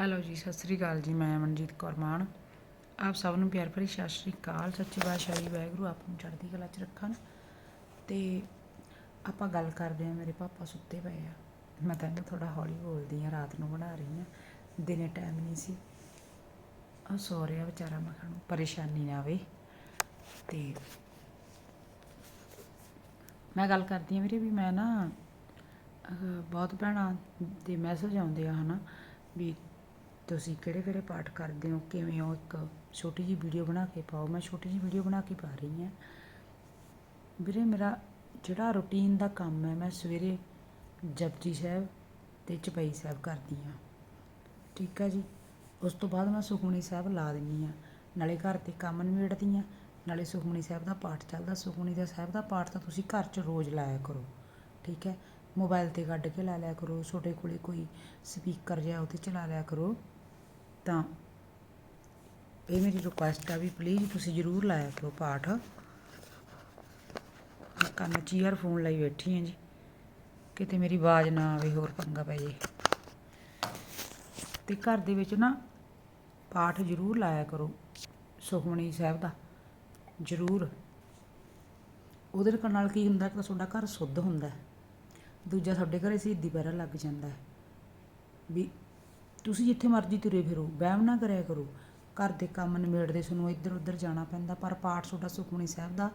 Hello ਜੀ, ਸਤਿ ਸ੍ਰੀ ਅਕਾਲ ਜੀ, ਮੈਂ ਮਨਜੀਤ ਕੌਰ ਮਾਨ। ਆਪ ਸਭ ਨੂੰ ਪਿਆਰ ਭਰੀ ਸਤਿ ਸ੍ਰੀ ਅਕਾਲ। ਸੱਚੀ ਪਾਤਸ਼ਾਹੀ ਵਾਹਿਗੁਰੂ ਆਪ ਨੂੰ ਚੜ੍ਹਦੀ ਕਲਾ 'ਚ ਰੱਖਣ। ਤੇ ਆਪਾਂ ਗੱਲ ਕਰਦੇ ਹਾਂ, ਮੇਰੇ ਪਾਪਾ ਸੁੱਤੇ ਪਏ ਆ। ਮੈਂ ਤਾਂ ਥੋੜਾ ਹੌਲੀ ਬੋਲਦੀ ਆ ਰਾਤ ਨੂੰ ਬਣਾ ਰਹੀ ਆ ਦਿਨੇ ਟਾਈਮ ਨਹੀਂ ਸੀ। ਆ ਸੋ ਰਿਹਾ ਵਿਚਾਰਾ ਮੈਂ ਨੂੰ ਪਰੇਸ਼ਾਨੀ ਨਾ ਆਵੇ। ਤੇ ਮੈਂ ਗੱਲ ਕਰਦੀ ਆ ਵੀਰੇ ਵੀ ਮੈਂ ਨਾ ਬਹੁਤ ਭੈਣਾਂ ਦੇ ਮੈਸੇਜ ਆਉਂਦੇ ਆ, ਹਨਾ, ਵੀ ਤੁਸੀਂ ਕਿਹੜੇ ਕਿਹੜੇ ਪਾਠ ਕਰਦੇ ਹੋ? ਕਿਵੇਂ ਹੋ? ਇੱਕ ਛੋਟੀ ਜਿਹੀ ਵੀਡੀਓ ਬਣਾ ਕੇ ਪਾਓ। ਮੈਂ ਛੋਟੀ ਜਿਹੀ ਵੀਡੀਓ ਬਣਾ ਕੇ ਪਾ ਰਹੀ ਹਾਂ। ਵੀਰੇ, ਮੇਰਾ ਜਿਹੜਾ ਰੁਟੀਨ ਦਾ ਕੰਮ ਹੈ, ਮੈਂ ਸਵੇਰੇ ਜਪਜੀ ਸਾਹਿਬ ਤੇ ਚਪਈ ਸਾਹਿਬ ਕਰਦੀ ਹਾਂ। ਠੀਕ ਹੈ ਜੀ? ਉਸ ਤੋਂ ਬਾਅਦ ਮੈਂ ਸੁਖਮਨੀ ਸਾਹਿਬ ਲਾ ਦਿੰਦੀ ਹਾਂ। ਨਾਲੇ ਘਰ ਦੇ ਕੰਮ ਨਿਬੇੜਦੀ ਹਾਂ। ਨਾਲੇ ਸੁਖਮਨੀ ਸਾਹਿਬ ਦਾ ਪਾਠ ਚੱਲਦਾ। ਸੁਖਮਨੀ ਦਾ ਸਾਹਿਬ ਦਾ ਪਾਠ ਤਾਂ ਤੁਸੀਂ ਘਰ 'ਚ ਰੋਜ਼ ਲਾਇਆ ਕਰੋ। ਠੀਕ ਹੈ? ਮੋਬਾਈਲ ਤੇ ਕੱਢ ਕੇ ਲਾ ਲਿਆ ਕਰੋ। ਛੋਟੇ ਕੋਲੇ ਕੋਈ ਸਪੀਕਰ ਜਿਹਾ ਉਹਤੇ ਚਲਾ ਲਿਆ ਕਰੋ। ਤਾਂ। ਇਹ ਮੇਰੀ ਰਿਕੁਐਸਟ ਆ ਵੀ ਪਲੀਜ਼ ਤੁਸੀਂ ਜ਼ਰੂਰ ਲਾਇਆ ਕਰੋ ਪਾਠ। ਮੈਂ ਕੰਨ 'ਚ ਈਅਰਫੋਨ ਲਈ ਬੈਠੀ ਹਾਂ ਜੀ। ਕਿਤੇ ਮੇਰੀ ਆਵਾਜ਼ ਨਾ ਆਵੇ, ਹੋਰ ਪੰਗਾ ਪੈ ਜੇ। ਤੇ ਘਰ ਦੇ ਵਿੱਚ ਨਾ ਪਾਠ ਜ਼ਰੂਰ ਲਾਇਆ ਕਰੋ ਸੁਖਮਣੀ ਸਾਹਿਬ ਦਾ। ਜ਼ਰੂਰ। ਉਹਦੇ ਨਾਲ ਕੀ ਹੁੰਦਾ ਕਿ ਤੁਹਾਡਾ ਘਰ ਸੁੱਧ ਹੁੰਦਾ। ਦੂਜਾ ਤੁਹਾਡੇ ਘਰੇ ਸਿੱਧੀ ਪੈਰਾ ਲੱਗ ਜਾਂਦਾ। ਵੀ ਤੁਸੀਂ ਜਿੱਥੇ ਮਰਜ਼ੀ ਤੁਰੇ ਫਿਰੋ, ਵਹਿਮ ਨਾ ਕਰਿਆ ਕਰੋ। ਘਰ ਦੇ ਕੰਮ ਨਿਬੇੜਦੇ ਤੁਹਾਨੂੰ ਇੱਧਰ ਉੱਧਰ ਜਾਣਾ ਪੈਂਦਾ, ਪਰ ਪਾਠ ਤੁਹਾਡਾ ਸੁਖਮਨੀ ਸਾਹਿਬ ਦਾ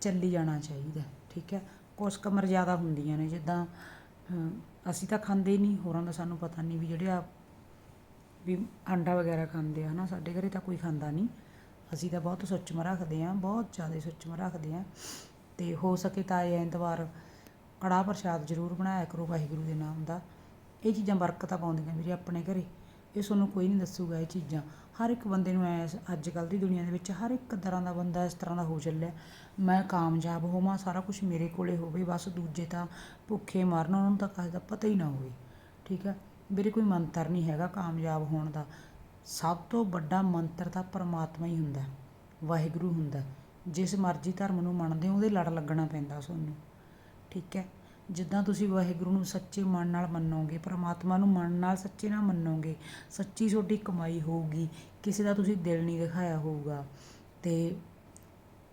ਚੱਲੀ ਜਾਣਾ ਚਾਹੀਦਾ, ਠੀਕ ਹੈ? ਕੁਛ ਕਮਰ ਜ਼ਿਆਦਾ ਹੁੰਦੀਆਂ ਨੇ, ਜਿੱਦਾਂ ਅਸੀਂ ਤਾਂ ਖਾਂਦੇ ਨਹੀਂ, ਹੋਰਾਂ ਦਾ ਸਾਨੂੰ ਪਤਾ ਨਹੀਂ ਵੀ ਜਿਹੜੇ ਆ ਵੀ ਅੰਡਾ ਵਗੈਰਾ ਖਾਂਦੇ ਆ, ਹਨਾ, ਸਾਡੇ ਘਰੇ ਤਾਂ ਕੋਈ ਖਾਂਦਾ ਨਹੀਂ। ਅਸੀਂ ਤਾਂ ਬਹੁਤ ਸੁੱਚਮ ਰੱਖਦੇ ਆ ਬਹੁਤ ਜ਼ਿਆਦਾ ਸੁੱਚਮ ਰੱਖਦੇ ਆ ਤੇ ਹੋ ਸਕੇ ਤਾਂ ਇਹ ਐਤਵਾਰ ਕੜਾਹ ਪ੍ਰਸ਼ਾਦ ਜ਼ਰੂਰ ਬਣਾਇਆ ਕਰੋ, ਵਾਹਿਗੁਰੂ ਦੇ ਨਾਮ ਦਾ। ਇਹ ਚੀਜ਼ਾਂ ਬਰਕਤਾਂ ਪਾਉਂਦੀਆਂ ਵੀਰੇ ਆਪਣੇ ਘਰੇ। ਇਹ ਤੁਹਾਨੂੰ ਕੋਈ ਨਹੀਂ ਦੱਸੂਗਾ ਇਹ ਚੀਜ਼ਾਂ। ਹਰ ਇੱਕ ਬੰਦੇ ਨੂੰ ਐ ਅੱਜ ਕੱਲ੍ਹ ਦੀ ਦੁਨੀਆ ਦੇ ਵਿੱਚ ਹਰ ਇੱਕ ਤਰ੍ਹਾਂ ਦਾ ਬੰਦਾ ਇਸ ਤਰ੍ਹਾਂ ਦਾ ਹੋ ਚੱਲਿਆ। ਮੈਂ ਕਾਮਯਾਬ ਹੋਵਾਂ, ਸਾਰਾ ਕੁਝ ਮੇਰੇ ਕੋਲੇ ਹੋਵੇ, ਬਸ ਦੂਜੇ ਤਾਂ ਭੁੱਖੇ ਮਰਨ, ਉਹਨਾਂ ਨੂੰ ਤਾਂ ਕਾਹਦਾ ਪਤਾ ਹੀ ਨਾ ਹੋਵੇ। ਠੀਕ ਹੈ? ਵੀਰੇ ਕੋਈ ਮੰਤਰ ਨਹੀਂ ਹੈਗਾ ਕਾਮਯਾਬ ਹੋਣ ਦਾ। ਸਭ ਤੋਂ ਵੱਡਾ ਮੰਤਰ ਤਾਂ ਪਰਮਾਤਮਾ ਹੀ ਹੁੰਦਾ। ਵਾਹਿਗੁਰੂ ਹੁੰਦਾ। ਜਿਸ ਮਰਜ਼ੀ ਧਰਮ ਨੂੰ ਮੰਨਦੇ ਹੋ, ਉਹਦੇ ਲੜ ਲੱਗਣਾ ਪੈਂਦਾ ਤੁਹਾਨੂੰ ਠੀਕ ਹੈ? ਜਿੱਦਾਂ ਤੁਸੀਂ ਵਾਹਿਗੁਰੂ ਨੂੰ ਸੱਚੇ ਮਨ ਨਾਲ ਮੰਨੋਗੇ, ਪਰਮਾਤਮਾ ਨੂੰ ਮਨ ਨਾਲ ਸੱਚੇ ਨਾਲ ਮੰਨੋਗੇ, ਸੱਚੀ ਤੁਹਾਡੀ ਕਮਾਈ ਹੋਊਗੀ, ਕਿਸੇ ਦਾ ਤੁਸੀਂ ਦਿਲ ਨਹੀਂ ਦਿਖਾਇਆ ਹੋਊਗਾ ਤੇ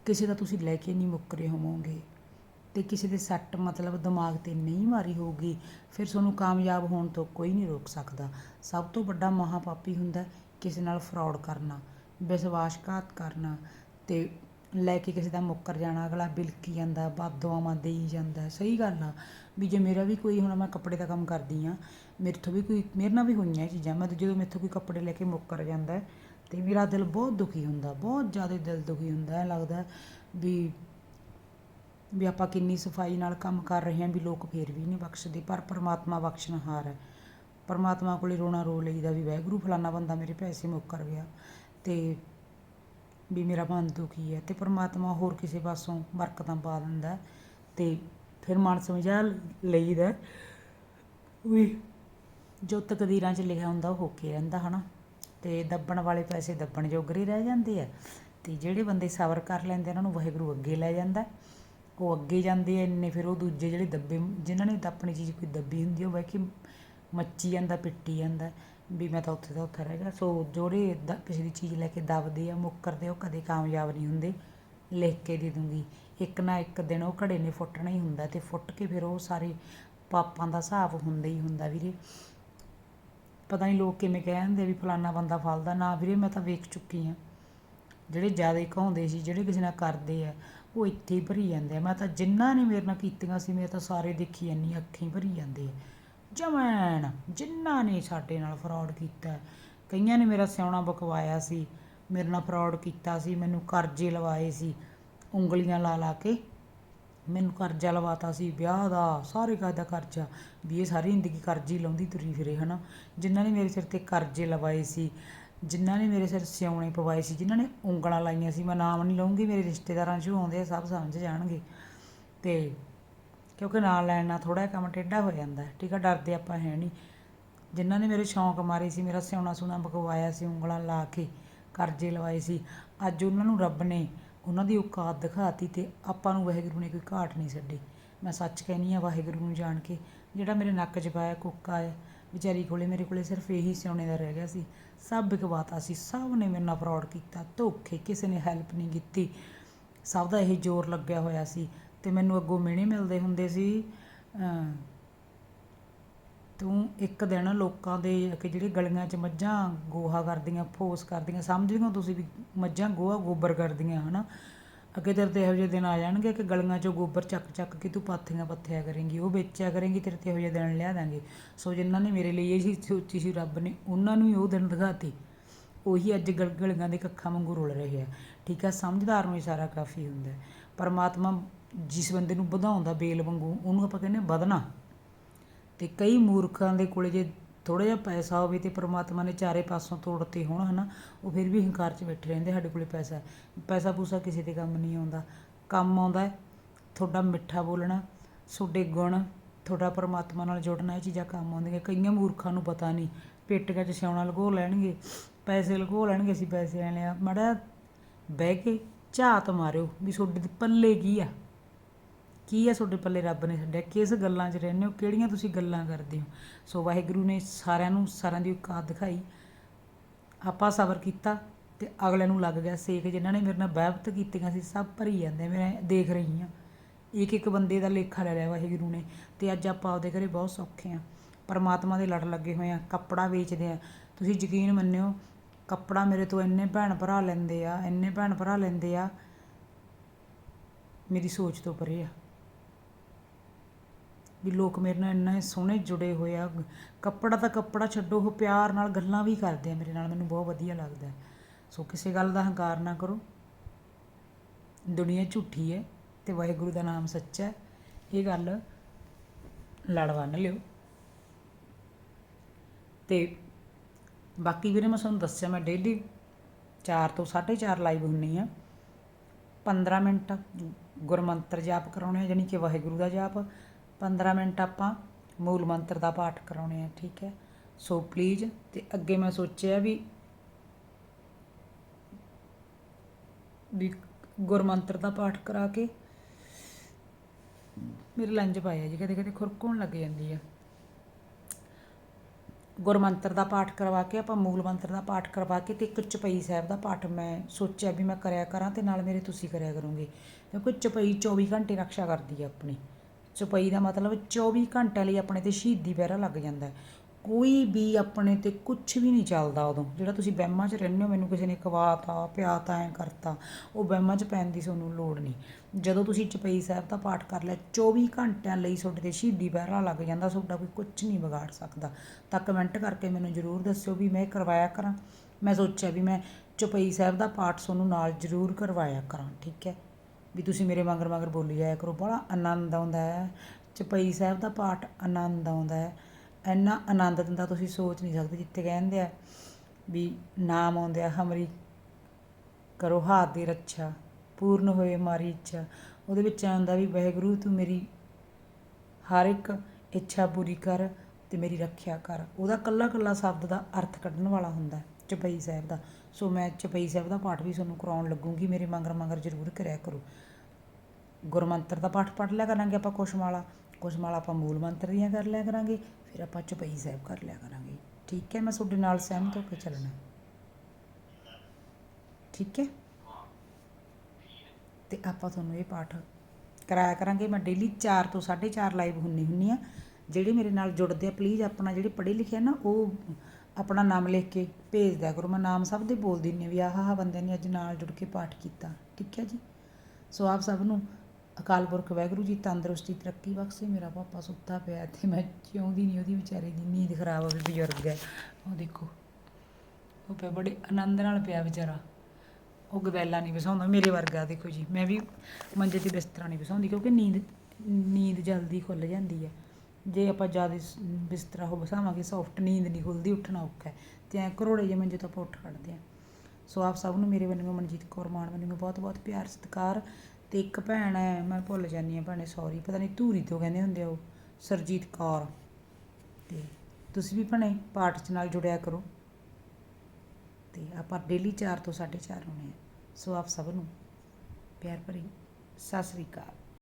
ਕਿਸੇ ਦਾ ਤੁਸੀਂ ਲੈ ਕੇ ਨਹੀਂ ਮੁੱਕਰੇ ਹੋਵੋਗੇ ਤੇ ਕਿਸੇ ਦੇ ਸੱਟ ਮਤਲਬ ਦਿਮਾਗ ਤੇ ਨਹੀਂ ਮਾਰੀ ਹੋਊਗੀ, ਫਿਰ ਤੁਹਾਨੂੰ ਕਾਮਯਾਬ ਹੋਣ ਤੋਂ ਕੋਈ ਨਹੀਂ ਰੋਕ ਸਕਦਾ। ਸਭ ਤੋਂ ਵੱਡਾ ਮਹਾਪਾਪੀ ਹੁੰਦਾ ਕਿਸੇ ਨਾਲ ਫਰਾਡ ਕਰਨਾ, ਵਿਸ਼ਵਾਸਘਾਤ ਕਰਨਾ ਤੇ ਲੈ ਕੇ ਕਿਸੇ ਦਾ ਮੁੱਕਰ ਜਾਣਾ ਅਗਲਾ ਬਿਲਕੀ ਜਾਂਦਾ ਬਦਦੁਆਵਾਂ ਦੇਈ ਜਾਂਦਾ ਸਹੀ ਗੱਲ ਆ। ਵੀ ਜੇ ਮੇਰਾ ਵੀ ਕੋਈ ਹੁਣ ਮੈਂ ਕੱਪੜੇ ਦਾ ਕੰਮ ਕਰਦੀ ਆ ਮੇਰੇ ਤੋਂ ਵੀ ਕੋਈ ਮੇਰੇ ਨਾਲ ਵੀ ਹੋਈਆਂ ਇਹ ਚੀਜ਼ਾਂ। ਮੈਂ ਜਦੋਂ ਮੇਰੇ ਤੋਂ ਕੋਈ ਕੱਪੜੇ ਲੈ ਕੇ ਮੁੱਕਰ ਜਾਂਦਾ ਹੈ, ਤੇ ਮੇਰਾ ਦਿਲ ਬਹੁਤ ਦੁਖੀ ਹੁੰਦਾ ਬਹੁਤ ਜ਼ਿਆਦਾ ਦਿਲ ਦੁਖੀ ਹੁੰਦਾ। ਲੱਗਦਾ ਵੀ ਵੀ ਆਪਾਂ ਕਿੰਨੀ ਸਫ਼ਾਈ ਨਾਲ ਕੰਮ ਕਰ ਰਹੇ ਹਾਂ ਵੀ ਲੋਕ ਫੇਰ ਵੀ ਨਹੀਂ ਬਖਸ਼ਦੇ। ਪਰ ਪਰਮਾਤਮਾ ਬਖਸ਼ਣਹਾਰ ਹੈ। ਪਰਮਾਤਮਾ ਕੋਲੇ ਰੋਣਾ ਰੋ ਲਈਦਾ ਵੀ ਵਾਹਿਗੁਰੂ ਫਲਾਨਾ ਬੰਦਾ ਮੇਰੇ ਪੈਸੇ ਮੁੱਕਰ ਗਿਆ। ਤੇ ਵੀ ਮੇਰਾ ਮਨ ਦੁਖੀ ਹੈ ਅਤੇ ਪਰਮਾਤਮਾ ਹੋਰ ਕਿਸੇ ਪਾਸੋਂ ਬਰਕਤਾਂ ਪਾ ਦਿੰਦਾ ਅਤੇ ਫਿਰ ਮਨ ਸਮਝਾ ਲਈਦਾ ਵੀ ਜੋ ਤਕਦੀਰਾਂ 'ਚ ਲਿਖਿਆ ਹੁੰਦਾ ਉਹ ਹੋ ਕੇ ਰਹਿੰਦਾ ਹਨਾ? ਅਤੇ ਦੱਬਣ ਵਾਲੇ ਪੈਸੇ ਦੱਬਣ ਜੋਗਰੇ ਰਹਿ ਜਾਂਦੇ ਆ। ਅਤੇ ਜਿਹੜੇ ਬੰਦੇ ਸਬਰ ਕਰ ਲੈਂਦੇ ਉਹਨਾਂ ਨੂੰ ਵਾਹਿਗੁਰੂ ਅੱਗੇ ਲੈ ਜਾਂਦਾ ਉਹ ਅੱਗੇ ਜਾਂਦੇ ਆ ਇੰਨੇ ਫਿਰ ਉਹ ਦੂਜੇ ਜਿਹੜੇ ਦੱਬੇ ਜਿਨ੍ਹਾਂ ਨੇ ਤਾਂ ਆਪਣੀ ਚੀਜ਼ ਕੋਈ ਦੱਬੀ ਹੁੰਦੀ ਆ, ਉਹ ਬਹਿ ਕੇ ਮੱਚੀ ਜਾਂਦਾ ਪਿੱਟੀ ਜਾਂਦਾ ਵੀ ਮੈਂ ਤਾਂ ਉੱਥੇ ਦਾ ਉੱਥੇ ਰਹਿ ਗਿਆ। ਸੋ ਜਿਹੜੇ ਦ- ਕਿਸੇ ਦੀ ਚੀਜ਼ ਲੈ ਕੇ ਦੱਬਦੇ ਆ ਮੁੱਕਰਦੇ ਆ, ਉਹ ਕਦੇ ਕਾਮਯਾਬ ਨਹੀਂ ਹੁੰਦੇ। ਲਿਖ ਕੇ ਦੇ ਦੂੰਗੀ। ਇੱਕ ਨਾ ਇੱਕ ਦਿਨ ਉਹ ਘੜੇ ਨੇ ਫੁੱਟਣਾ ਹੀ ਹੁੰਦਾ ਤੇ ਫੁੱਟ ਕੇ ਫਿਰ ਉਹ ਸਾਰੇ ਪਾਪਾਂ ਦਾ ਹਿਸਾਬ ਹੁੰਦਾ ਹੀ ਹੁੰਦਾ ਵੀਰੇ। ਪਤਾ ਨਹੀਂ ਲੋਕ ਕਿਵੇਂ ਕਹਿ ਦਿੰਦੇ ਵੀ ਫਲਾਨਾ ਬੰਦਾ ਫਲਦਾ। ਨਾ ਵੀਰੇ ਮੈਂ ਤਾਂ ਵੇਖ ਚੁੱਕੀ ਆ। ਜਿਹੜੇ ਜ਼ਿਆਦਾ ਕਹਾਉਂਦੇ ਸੀ ਜਿਹੜੇ ਕਿਸੇ ਨਾਲ ਕਰਦੇ ਆ ਉਹ ਇੱਥੇ ਹੀ ਭਰੀ ਜਾਂਦੇ ਆ। ਮੈਂ ਤਾਂ ਜਿੰਨਾ ਨੇ ਮੇਰੇ ਨਾਲ ਕੀਤੀਆਂ ਸੀ ਮੈਂ ਤਾਂ ਸਾਰੇ ਦੇਖੀ ਜਾਂਦੀ ਅੱਖੀਂ ਭਰੀ ਜਾਂਦੇ ਆ। ਜਮੈਨ ਜਿਨ੍ਹਾਂ ਨੇ ਸਾਡੇ ਨਾਲ ਫਰਾਡ ਕੀਤਾ। ਕਈਆਂ ਨੇ ਮੇਰਾ ਸਿਆਉਣਾ ਬਕਵਾਇਆ ਸੀ, ਮੇਰੇ ਨਾਲ ਫਰਾਡ ਕੀਤਾ ਸੀ, ਮੈਨੂੰ ਕਰਜ਼ੇ ਲਵਾਏ ਸੀ, ਉਂਗਲੀਆਂ ਲਾ ਲਾ ਕੇ। ਮੈਨੂੰ ਕਰਜ਼ਾ ਲਵਾਤਾ ਸੀ, ਵਿਆਹ ਦਾ, ਸਾਰੇ ਕਾਹ ਦਾ ਕਰਜ਼ਾ। ਵੀ ਇਹ ਸਾਰੀ ਜ਼ਿੰਦਗੀ ਕਰਜ਼ੇ ਲਾਉਂਦੀ ਤੁਰੀ ਫਿਰੇ, ਹਨਾ? ਜਿਨ੍ਹਾਂ ਨੇ ਮੇਰੇ ਸਿਰ ਤੇ ਕਰਜ਼ੇ ਲਵਾਏ ਸੀ, ਜਿਨ੍ਹਾਂ ਨੇ ਮੇਰੇ ਸਿਰ ਸਿਉਣੇ ਪਵਾਏ ਸੀ, ਜਿਨ੍ਹਾਂ ਨੇ ਉਂਗਲਾਂ ਲਾਈਆਂ ਸੀ, ਮੈਂ ਨਾਮ ਨਹੀਂ ਲਵਾਂਗੀ ਮੇਰੇ ਰਿਸ਼ਤੇਦਾਰਾਂ 'ਚੋਂ ਆਉਂਦੇ ਆ, ਸਭ ਸਮਝ ਜਾਣਗੇ। ਤੇ ਕਿਉਂਕਿ ਨਾਲ ਲੈਣ ਨਾਲ ਥੋੜਾ ਕੰਮ ਟੇਢਾ ਹੋ ਜਾਂਦਾ ਠੀਕ ਆ, ਡਰਦੇ ਆਪਾਂ ਹੈ ਨਹੀਂ। ਜਿਨ੍ਹਾਂ ਨੇ ਮੇਰੇ ਸ਼ੌਂਕ ਮਾਰੇ ਸੀ, ਮੇਰਾ ਸਿਉਣਾ ਸੁਣਾ ਬਕਵਾਇਆ ਸੀ, ਉਂਗਲਾਂ ਲਾ ਕੇ ਕਰਜ਼ੇ ਲਵਾਏ ਸੀ, ਅੱਜ ਉਹਨਾਂ ਨੂੰ ਰੱਬ ਨੇ ਉਹਨਾਂ ਦੀ ਔਕਾਤ ਦਿਖਾਤੀ ਤੇ ਆਪਾਂ ਨੂੰ ਵਾਹਿਗੁਰੂ ਨੇ ਕੋਈ ਘਾਟ ਨਹੀਂ ਛੱਡੀ। ਮੈਂ ਸੱਚ ਕਹਿਨੀ ਆ ਵਾਹਿਗੁਰੂ ਨੂੰ ਜਾਣ ਕੇ, ਜਿਹੜਾ ਮੇਰੇ ਨੱਕ 'ਚ ਪਾਇਆ ਕੁੱਕਾ ਹੈ, ਵਿਚਾਰੀ ਕੋਲੇ ਮੇਰੇ ਕੋਲੇ ਸਿਰਫ ਇਹੀ ਸਿਉਣੇ ਦਾ ਰਹਿ ਗਿਆ ਸੀ। ਸਭ ਵਿਕਵਾਤਾ ਸੀ, ਸਭ ਨੇ ਮੇਰੇ ਨਾਲ ਫਰਾਡ ਕੀਤਾ, ਧੋਖੇ, ਕਿਸੇ ਨੇ ਹੈਲਪ ਨਹੀਂ ਕੀਤੀ। ਸਭ ਦਾ ਇਹ ਜ਼ੋਰ ਲੱਗਿਆ ਹੋਇਆ ਸੀ। ਤੇ ਮੈਨੂੰ ਅੱਗੋਂ ਮਿਹਣੇ ਮਿਲਦੇ ਹੁੰਦੇ ਸੀ। ਅਮ, ਤੂੰ ਇੱਕ ਦਿਨ ਲੋਕਾਂ ਦੇ ਕਿ ਜਿਹੜੇ ਗਲੀਆਂ 'ਚ ਮੱਝਾਂ ਗੋਹਾ ਕਰਦੀਆਂ ਫੋਸ ਕਰਦੀਆਂ ਸਮਝ ਹੋ ਤੁਸੀਂ ਵੀ ਮੱਝਾਂ ਗੋਹਾ ਗੋਬਰ ਕਰਦੀਆਂ ਹਨਾ? ਅੱਗੇ ਤੇਰੇ ਤੇ ਇਹੋ ਜਿਹੇ ਦਿਨ ਆ ਜਾਣਗੇ ਕਿ ਗਲੀਆਂ 'ਚੋਂ ਗੋਬਰ ਚੱਕ ਚੱਕ ਕੇ ਤੂੰ ਪਾਥੀਆਂ ਪੱਥਿਆ ਕਰੇਂਗੀ ਉਹ ਵੇਚਿਆ ਕਰੇਂਗੀ ਤੇਰੇ ਤੇ ਇਹੋ ਜਿਹੇ ਦਿਨ ਲਿਆ ਦਾਂਗੇ। ਸੋ ਜਿਨ੍ਹਾਂ ਨੇ ਮੇਰੇ ਲਈ ਇਹ ਚੀਜ਼ ਸੋਚੀ ਸੀ ਰੱਬ ਨੇ ਉਹਨਾਂ ਨੂੰ ਹੀ ਉਹ ਦਿਨ ਦਿਖਾਤੀ। ਉਹੀ ਅੱਜ ਗਲ- ਗਲੀਆਂ ਦੇ ਕੱਖਾਂ ਵਾਂਗੂ ਰੁਲ ਰਹੇ ਆ। ਠੀਕ ਆ ਸਮਝਦਾਰ ਨੂੰ ਇਸ਼ਾਰਾ ਕਾਫੀ ਹੁੰਦਾ। ਪਰਮਾਤਮਾ ਜਿਸ ਬੰਦੇ ਨੂੰ ਵਧਾਉਂਦਾ ਬੇਲ ਵਾਂਗੂ ਉਹਨੂੰ ਆਪਾਂ ਕਹਿੰਦੇ ਵਧਣਾ। ਤੇ ਕਈ ਮੂਰਖਾਂ ਦੇ ਕੋਲੇ ਜੇ ਥੋੜਾ ਜਿਹਾ ਪੈਸਾ ਹੋਵੇ ਤੇ ਪ੍ਰਮਾਤਮਾ ਨੇ ਚਾਰੇ ਪਾਸੋਂ ਤੋੜਤੇ ਹੋਣ ਹਨਾ, ਉਹ ਫਿਰ ਵੀ ਹੰਕਾਰ 'ਚ ਬੈਠੇ ਰਹਿੰਦੇ ਸਾਡੇ ਕੋਲੇ ਪੈਸਾ। ਪੈਸਾ ਪੂਸਾ ਕਿਸੇ ਦੇ ਕੰਮ ਨਹੀਂ ਆਉਂਦਾ। ਕੰਮ ਆਉਂਦਾ ਤੁਹਾਡਾ ਮਿੱਠਾ ਬੋਲਣਾ, ਤੁਹਾਡੇ ਗੁਣ, ਤੁਹਾਡਾ ਪਰਮਾਤਮਾ ਨਾਲ ਜੁੜਨਾ, ਇਹ ਚੀਜ਼ਾਂ ਕੰਮ ਆਉਂਦੀਆਂ। ਕਈਆਂ ਮੂਰਖਾਂ ਨੂੰ ਪਤਾ ਨਹੀਂ, ਪੇਟੀਆਂ 'ਚ ਸਿਆਉਣਾ ਲਗੋ ਲੈਣਗੇ, ਪੈਸੇ ਲਗੋ ਲੈਣਗੇ, ਅਸੀਂ ਪੈਸੇ ਲੈਣੇ ਆ ਮੜਾ ਬਹਿ ਕੇ ਝਾਤ ਮਾਰਿਓ ਵੀ ਤੁਹਾਡੇ ਪੱਲੇ ਕੀ ਆ? ਕੀ ਹੈ ਤੁਹਾਡੇ ਪੱਲੇ ਰੱਬ ਨੇ ਛੱਡਿਆ? ਕਿਸ ਗੱਲਾਂ 'ਚ ਰਹਿੰਦੇ ਹੋ? ਕਿਹੜੀਆਂ ਤੁਸੀਂ ਗੱਲਾਂ ਕਰਦੇ ਹੋ? ਸੋ ਵਾਹਿਗੁਰੂ ਨੇ ਸਾਰਿਆਂ ਨੂੰ, ਸਾਰਿਆਂ ਦੀ ਔਕਾਤ ਦਿਖਾਈ। ਆਪਾਂ ਸਬਰ ਕੀਤਾ ਤੇ ਅਗਲੇ ਨੂੰ ਲੱਗ ਗਿਆ ਸੇਖ ਜਿਨ੍ਹਾਂ ਨੇ ਮੇਰੇ ਨਾਲ ਬਹਿਬਤ ਕੀਤੀਆਂ ਸੀ, ਸਭ ਭਰੀ ਜਾਂਦੇ ਮੈਂ ਦੇਖ ਰਹੀ ਹਾਂ। ਇੱਕ ਇੱਕ ਬੰਦੇ ਦਾ ਲੇਖਾ ਲੈ ਲਿਆ ਵਾਹਿਗੁਰੂ ਨੇ। ਤੇ ਅੱਜ ਆਪਾਂ ਆਪਦੇ ਘਰੇ ਬਹੁਤ ਸੌਖੇ ਆ ਪਰਮਾਤਮਾ ਦੇ ਲੜ ਲੱਗੇ ਹੋਏ ਆ ਕੱਪੜਾ ਵੇਚਦੇ ਆ ਤੁਸੀਂ ਯਕੀਨ ਮੰਨਿਓ, ਕੱਪੜਾ ਮੇਰੇ ਤੋਂ ਇੰਨੇ ਭੈਣ ਭਰਾ ਲੈਂਦੇ ਆ, ਇੰਨੇ ਭੈਣ ਭਰਾ ਲੈਂਦੇ ਆ। ਮੇਰੀ ਸੋਚ ਤੋਂ ਪਰੇ ਆ। ਵੀ ਲੋਕ ਮੇਰੇ ਨਾਲ ਇੰਨੇ ਸੋਹਣੇ ਜੁੜੇ ਹੋਏ ਆ। ਕੱਪੜਾ ਤਾਂ ਕੱਪੜਾ ਛੱਡੋ, ਉਹ ਪਿਆਰ ਨਾਲ ਗੱਲਾਂ ਵੀ ਕਰਦੇ ਆ ਮੇਰੇ ਨਾਲ, ਮੈਨੂੰ ਬਹੁਤ ਵਧੀਆ ਲੱਗਦਾ ਸੋ ਕਿਸੇ ਗੱਲ ਦਾ ਹੰਕਾਰ ਨਾ ਕਰੋ। ਦੁਨੀਆ ਝੂਠੀ ਹੈ ਤੇ ਵਾਹਿਗੁਰੂ ਦਾ ਨਾਮ ਸੱਚਾ ਹੈ। ਇਹ ਗੱਲ ਲੜ ਬੰਨ ਲਿਓ। ਤੇ ਬਾਕੀ ਵੀਰੇ ਮੈਂ ਤੁਹਾਨੂੰ ਦੱਸਿਆ, ਮੈਂ ਡੇਲੀ 4 ਤੋਂ 4:30 ਲਾਈਵ ਹੁੰਨੀ ਆ 15 ਮਿੰਟ ਗੁਰਮੰਤਰ ਜਾਪ ਕਰਾਉਣੇ ਆ ਜਾਨੀ ਕਿ ਵਾਹਿਗੁਰੂ ਦਾ ਜਾਪ। 15 ਮਿੰਟ ਆਪਾਂ ਮੂਲ ਮੰਤਰ ਦਾ ਪਾਠ ਕਰਾਉਣੇ ਆ, ਠੀਕ ਹੈ? ਸੋ ਪਲੀਜ਼ ਤੇ ਅੱਗੇ ਮੈਂ ਸੋਚਿਆ ਵੀ ਵੀ ਗੁਰਮੰਤਰ ਦਾ ਪਾਠ ਕਰਾ ਕੇ ਮੇਰੇ ਲੰਜ ਪਾਇਆ ਜੀ, ਕਦੇ ਕਦੇ ਖੁਰਕ ਹੋਣ ਲੱਗ ਜਾਂਦੀ ਆ। ਗੁਰਮੰਤਰ ਦਾ ਪਾਠ ਕਰਵਾ ਕੇ, ਆਪਾਂ ਮੂਲ ਮੰਤਰ ਦਾ ਪਾਠ ਕਰਵਾ ਕੇ ਤੇ ਇੱਕ ਚਪਈ ਸਾਹਿਬ ਦਾ ਪਾਠ ਮੈਂ ਸੋਚਿਆ ਵੀ ਮੈਂ ਕਰਿਆ ਕਰਾਂ ਤੇ ਨਾਲ ਮੇਰੇ ਤੁਸੀਂ ਕਰਿਆ ਕਰੋਗੇ। ਕਿਉਂਕਿ ਚਪਈ 24 ਘੰਟੇ ਰਕਸ਼ਾ ਕਰਦੀ ਹੈ ਆਪਣੀ। ਚਪਈ ਦਾ ਮਤਲਬ 24 ਘੰਟਿਆਂ ਲਈ ਆਪਣੇ ਤੇ ਸ਼ਹੀਦੀ ਪਹਿਰਾ ਲੱਗ ਜਾਂਦਾ ਹੈ। ਕੋਈ ਵੀ ਆਪਣੇ ਤੇ ਕੁਝ ਵੀ ਨਹੀਂ ਚੱਲਦਾ ਉਦੋਂ। ਜਿਹੜਾ ਤੁਸੀਂ ਵਹਿਮਾਂ 'ਚ ਰਹਿੰਦੇ ਹੋ, ਮੈਨੂੰ ਕਿਸੇ ਨੇ ਕਵਾਤਾ ਪਿਆਤਾ, ਐ ਕਰਤਾ, ਉਹ ਵਹਿਮਾਂ 'ਚ ਪੈਣ ਦੀ ਤੁਹਾਨੂੰ ਲੋੜ ਨਹੀਂ। ਜਦੋਂ ਤੁਸੀਂ ਚਪਈ ਸਾਹਿਬ ਦਾ ਪਾਠ ਕਰ ਲਿਆ 24 ਘੰਟਿਆਂ ਲਈ ਤੁਹਾਡੇ ਤੇ ਸ਼ਹੀਦੀ ਬਹਿਰਾ ਲੱਗ ਜਾਂਦਾ, ਤੁਹਾਡਾ ਕੋਈ ਕੁਝ ਨਹੀਂ ਵਿਗਾੜ ਸਕਦਾ। ਤਾਂ ਕਮੈਂਟ ਕਰਕੇ ਮੈਨੂੰ ਜ਼ਰੂਰ ਦੱਸਿਓ ਵੀ ਮੈਂ ਕਰਵਾਇਆ ਕਰਾਂ। ਮੈਂ ਸੋਚਿਆ ਵੀ ਮੈਂ ਚਪਈ ਸਾਹਿਬ ਦਾ ਪਾਠ ਤੁਹਾਨੂੰ ਨਾਲ ਜ਼ਰੂਰ ਕਰਵਾਇਆ ਕਰਾਂ, ਠੀਕ ਹੈ? ਵੀ ਤੁਸੀਂ ਮੇਰੇ ਮਗਰ ਮਗਰ ਬੋਲੀ ਜਾਇਆ ਕਰੋ। ਬੜਾ ਆਨੰਦ ਆਉਂਦਾ ਹੈ। ਚਪਈ ਸਾਹਿਬ ਦਾ ਪਾਠ ਆਨੰਦ ਆਉਂਦਾ ਹੈ। ਇੰਨਾ ਆਨੰਦ ਦਿੰਦਾ ਤੁਸੀਂ ਸੋਚ ਨਹੀਂ ਸਕਦੇ ਜਿੱਥੇ ਕਹਿੰਦੇ ਆ ਵੀ ਨਾਮ ਆਉਂਦੇ ਆ ਹਮਰੀ ਕਰੋ ਹਾਥ ਦੀ ਰੱਛਾ, ਪੂਰਨ ਹੋਏ ਮਾਰੀ ਇੱਛਾ। ਉਹਦੇ ਵਿੱਚ ਆਉਂਦਾ ਵੀ ਵਾਹਿਗੁਰੂ ਤੂੰ ਮੇਰੀ ਹਰ ਇੱਕ ਇੱਛਾ ਪੂਰੀ ਕਰ ਤੇ ਮੇਰੀ ਰੱਖਿਆ ਕਰ। ਉਹਦਾ ਕੱਲਾ ਕੱਲਾ ਸ਼ਬਦ ਦਾ ਅਰਥ ਕੱਢਣ ਵਾਲਾ ਹੁੰਦਾ ਚੌਪਈ ਸਾਹਿਬ ਦਾ। ਸੋ ਮੈਂ ਚੌਪਈ ਸਾਹਿਬ ਦਾ ਪਾਠ ਵੀ ਤੁਹਾਨੂੰ ਕਰਾਉਣ ਲੱਗੂਗੀ। ਮੇਰੇ ਮੰਗਰ ਮੰਗਰ ਜ਼ਰੂਰ ਕਰਿਆ ਕਰੋ। ਗੁਰਮੰਤਰ ਦਾ ਪਾਠ ਪੜ੍ਹ ਲਿਆ ਕਰਾਂਗੇ ਆਪਾਂ ਕੁਛਮਾਲਾ ਕੁਛਮਾਲਾ ਆਪਾਂ ਮੂਲ ਮੰਤਰ ਦੀਆਂ ਕਰ ਲਿਆ ਕਰਾਂਗੇ, ਫਿਰ ਆਪਾਂ ਚੌਪਈ ਸਾਹਿਬ ਕਰ ਲਿਆ ਕਰਾਂਗੇ। ਠੀਕ ਹੈ? ਮੈਂ ਤੁਹਾਡੇ ਨਾਲ ਸਹਿਮਤ ਹੋ ਕੇ ਚੱਲਣਾ। ਠੀਕ ਹੈ? ਤੇ ਆਪਾਂ ਤੁਹਾਨੂੰ ਇਹ ਪਾਠ ਕਰਾਇਆ ਕਰਾਂਗੇ। ਮੈਂ ਡੇਲੀ 4 ਤੋਂ 4:30 ਲਾਈਵ ਹੁੰਨੀ ਹੁੰਨੀ ਆ ਜਿਹੜੇ ਮੇਰੇ ਨਾਲ ਜੁੜਦੇ ਆ ਪਲੀਜ਼ ਆਪਣਾ ਜਿਹੜੇ ਪੜ੍ਹੇ ਲਿਖੇ ਆ ਨਾ, ਉਹ ਆਪਣਾ ਨਾਮ ਲਿਖ ਕੇ ਭੇਜ ਦਿਆ ਕਰੋ। ਮੈਂ ਨਾਮ ਸਭ ਦੇ ਬੋਲ ਦਿੰਦੀ ਆ ਵੀ ਆਹ ਆਹ ਬੰਦੇ ਨੇ ਅੱਜ ਨਾਲ ਜੁੜ ਕੇ ਪਾਠ ਕੀਤਾ। ਠੀਕ ਹੈ ਜੀ? ਸੋ ਆਪ ਸਭ ਨੂੰ ਅਕਾਲ ਪੁਰਖ ਵਾਹਿਗੁਰੂ ਜੀ, ਤੰਦਰੁਸਤੀ, ਤਰੱਕੀ ਬਖਸ਼ੇ। ਮੇਰਾ ਪਾਪਾ ਸੁੱਤਾ ਪਿਆ ਤੇ ਮੈਂ ਜਿਉਂਦੀ ਨਹੀਂ, ਉਹਦੀ ਵਿਚਾਰੇ ਦੀ ਨੀਂਦ ਖਰਾਬ ਹੋ ਗਈ ਬਜ਼ੁਰਗ ਹੈ। ਉਹ ਦੇਖੋ, ਉਹ ਪਿਆ ਬੜੇ ਆਨੰਦ ਨਾਲ ਪਿਆ ਵਿਚਾਰਾ। ਉਹ ਗਵੈਲਾ ਨਹੀਂ ਵਸਾਉਂਦਾ, ਮੇਰੇ ਵਰਗਾ ਦੇਖੋ ਜੀ। ਮੈਂ ਵੀ ਮੰਜੇ ਤੇ ਬਿਸਤਰਾ ਨਹੀਂ ਵਿਸਾਉਂਦੀ ਕਿਉਂਕਿ ਨੀਂਦ ਨੀਂਦ ਜਲਦੀ ਖੁੱਲ ਜਾਂਦੀ ਹੈ। ਜੇ ਆਪਾਂ ਜ਼ਿਆਦਾ ਬਿਸਤਰਾ ਹੋ ਬਸਾਵਾਂਗੇ ਸੌਫਟ ਨੀਂਦ ਨਹੀਂ ਖੁੱਲਦੀ, ਉੱਠਣਾ ਔਖਾ ਹੈ। ਤੇ ਐ ਕਰੋੜੇ ਜਿਹੇ ਮੰਜੇ ਤੋਂ ਆਪਾਂ ਉੱਠ ਖੜਦੇ ਆ ਸੋ ਆਪ ਸਭ ਨੂੰ ਮੇਰੇ ਵੱਲੋਂ, ਮਨਜੀਤ ਕੌਰ ਮਾਨ ਵੱਲੋਂ ਬਹੁਤ ਬਹੁਤ ਪਿਆਰ, ਸਤਿਕਾਰ ਤੇ ਇੱਕ ਭੈਣ ਹੈ, ਮੈਂ ਭੁੱਲ ਜਾਂਦੀ ਹਾਂ ਭੈਣੇ ਸੌਰੀ ਪਤਾ ਨਹੀਂ ਧੂਰੀ ਤੋਂ ਕਹਿੰਦੇ ਹੁੰਦੇ ਆ ਉਹ, ਸਰਜੀਤ ਕੌਰ। ਤੇ ਤੁਸੀਂ ਵੀ ਭੈਣੇ ਪਾਠ 'ਚ ਨਾਲ ਜੁੜਿਆ ਕਰੋ। ਤੇ ਆਪਾਂ ਡੇਲੀ 4 ਤੋਂ 4:30 ਹੋਣੇ ਆ ਸੋ ਆਪ ਸਭ ਨੂੰ ਪਿਆਰ ਭਰੀ ਸਤਿ ਸ੍ਰੀ ਅਕਾਲ।